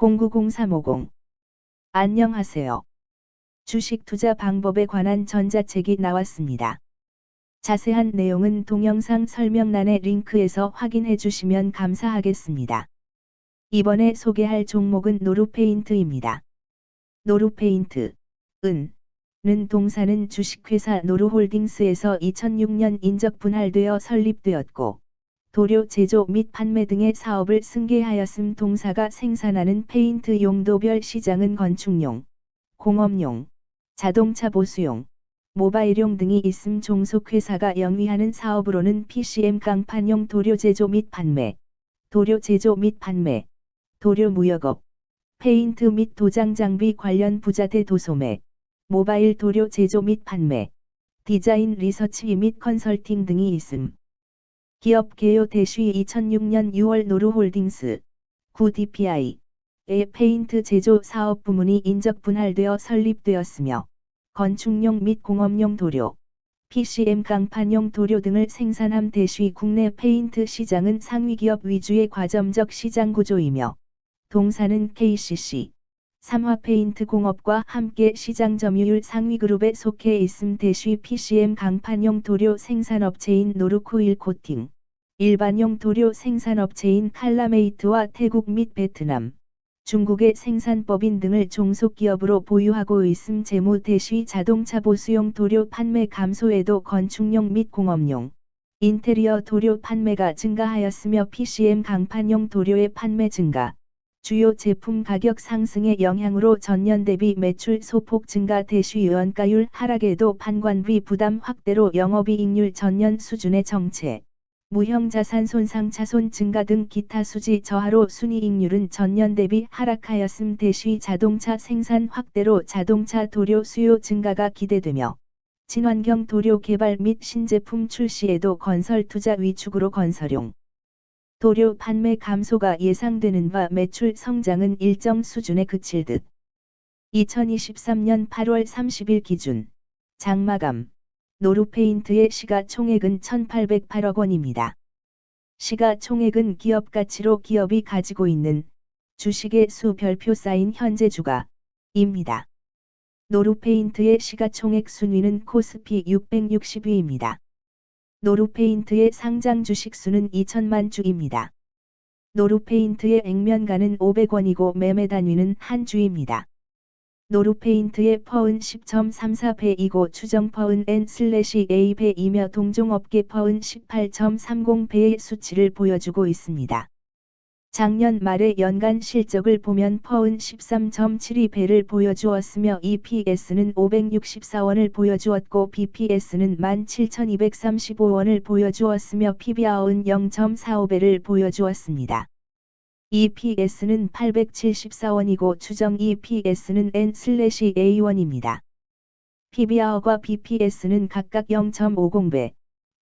090350 안녕하세요. 주식 투자 방법에 관한 전자책이 나왔습니다. 자세한 내용은 동영상 설명란의 링크에서 확인해 주시면 감사하겠습니다. 이번에 소개할 종목은 노루페인트입니다. 노루페인트, 은, 는 동사는 주식회사 노루홀딩스에서 2006년 인적 분할되어 설립되었고, 도료 제조 및 판매 등의 사업을 승계하였음 동사가 생산하는 페인트 용도별 시장은 건축용, 공업용, 자동차 보수용, 모바일용 등이 있음 종속회사가 영위하는 사업으로는 PCM 강판용 도료 제조 및 판매, 도료 제조 및 판매, 도료 무역업, 페인트 및 도장 장비 관련 부자재 도소매, 모바일 도료 제조 및 판매, 디자인 리서치 및 컨설팅 등이 있음. 기업 개요 대쉬 2006년 6월 노루홀딩스 9DPI 의 페인트 제조 사업 부문이 인적 분할되어 설립되었으며 건축용 및 공업용 도료, PCM 강판용 도료 등을 생산함 대쉬 국내 페인트 시장은 상위 기업 위주의 과점적 시장 구조이며 동사는 KCC, 삼화페인트 공업과 함께 시장 점유율 상위 그룹에 속해 있음 대쉬 PCM 강판용 도료 생산업체인 노르코일 코팅, 일반용 도료 생산업체인 칼라메이트와 태국 및 베트남, 중국의 생산법인 등을 종속기업으로 보유하고 있음 재무 대쉬 자동차 보수용 도료 판매 감소에도 건축용 및 공업용, 인테리어 도료 판매가 증가하였으며 PCM 강판용 도료의 판매 증가, 주요 제품 가격 상승의 영향으로 전년 대비 매출 소폭 증가 대쉬 원가율 하락에도 판관비 부담 확대로 영업이익률 전년 수준의 정체, 무형자산 손상 차손 증가 등 기타 수지 저하로 순이익률은 전년 대비 하락하였음 대쉬 자동차 생산 확대로 자동차 도료 수요 증가가 기대되며 친환경 도료 개발 및 신제품 출시에도 건설 투자 위축으로 건설용 도료 판매 감소가 예상되는 바 매출 성장은 일정 수준에 그칠 듯. 2023년 8월 30일 기준 장마감 노루페인트의 시가총액은 1,808억 원입니다. 시가총액은 기업 가치로 기업이 가지고 있는 주식의 수 별표 쌓인 현재 주가입니다. 노루페인트의 시가총액 순위는 코스피 660위입니다. 노루페인트의 상장 주식수는 2천만 주입니다. 노루페인트의 액면가는 500원이고 매매 단위는 한 주입니다. 노루페인트의 퍼은 10.34배이고 추정 퍼은 N/A배이며 동종업계 퍼은 18.30배의 수치를 보여주고 있습니다. 작년 말의 연간 실적을 보면 퍼은 13.72배를 보여주었으며 EPS는 564원을 보여주었고 BPS는 17,235원을 보여주었으며 PBR은 0.45배를 보여주었습니다. EPS는 874원이고 추정 EPS는 N/A1입니다. PBR과 BPS는 각각 0.50배,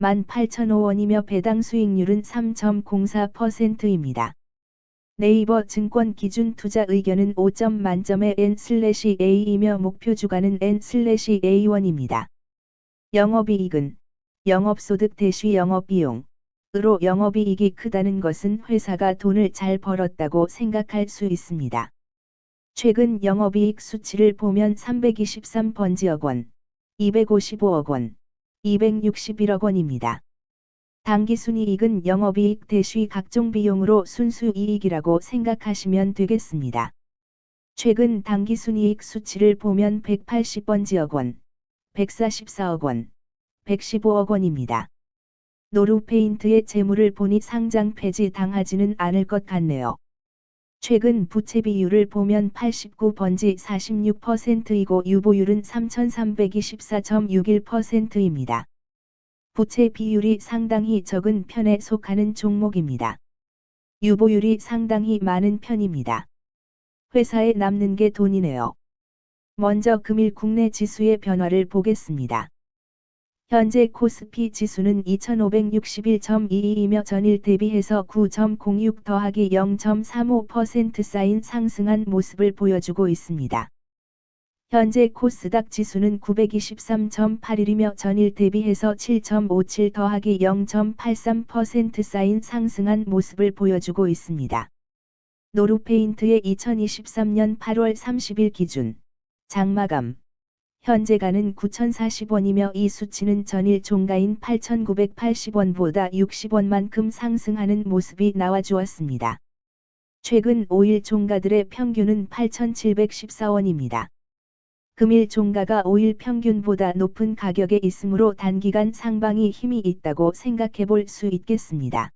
18,005원이며 배당 수익률은 3.04%입니다. 네이버 증권 기준 투자 의견은 5점 만점의 N/A이며 목표 주가는 N/A1입니다. 영업이익은 영업소득 대시 영업비용 으로 영업이익이 크다는 것은 회사가 돈을 잘 벌었다고 생각할 수 있습니다. 최근 영업이익 수치를 보면 323번지억 원, 255억 원, 261억 원입니다. 당기순이익은 영업이익 대쉬 각종 비용으로 순수이익이라고 생각하시면 되겠습니다. 최근 당기순이익 수치를 보면 180번 지억 원, 144억 원, 115억 원입니다. 노루페인트의 재물을 보니 상장 폐지 당하지는 않을 것 같네요. 최근 부채 비율을 보면 89번지 46%이고 유보율은 3324.61%입니다. 부채 비율이 상당히 적은 편에 속하는 종목입니다. 유보율이 상당히 많은 편입니다. 회사에 남는 게 돈이네요. 먼저 금일 국내 지수의 변화를 보겠습니다. 현재 코스피 지수는 2561.22이며 전일 대비해서 9.06 더하기 0.35% 쌓인 상승한 모습을 보여주고 있습니다. 현재 코스닥 지수는 923.81이며 전일 대비해서 7.57 더하기 0.83% 쌓인 상승한 모습을 보여주고 있습니다. 노루페인트의 2023년 8월 30일 기준 장마감 현재가는 9,040원이며 이 수치는 전일 종가인 8,980원보다 60원만큼 상승하는 모습이 나와주었습니다. 최근 5일 종가들의 평균은 8,714원입니다. 금일 종가가 5일 평균보다 높은 가격에 있으므로 단기간 상방이 힘이 있다고 생각해 볼 수 있겠습니다.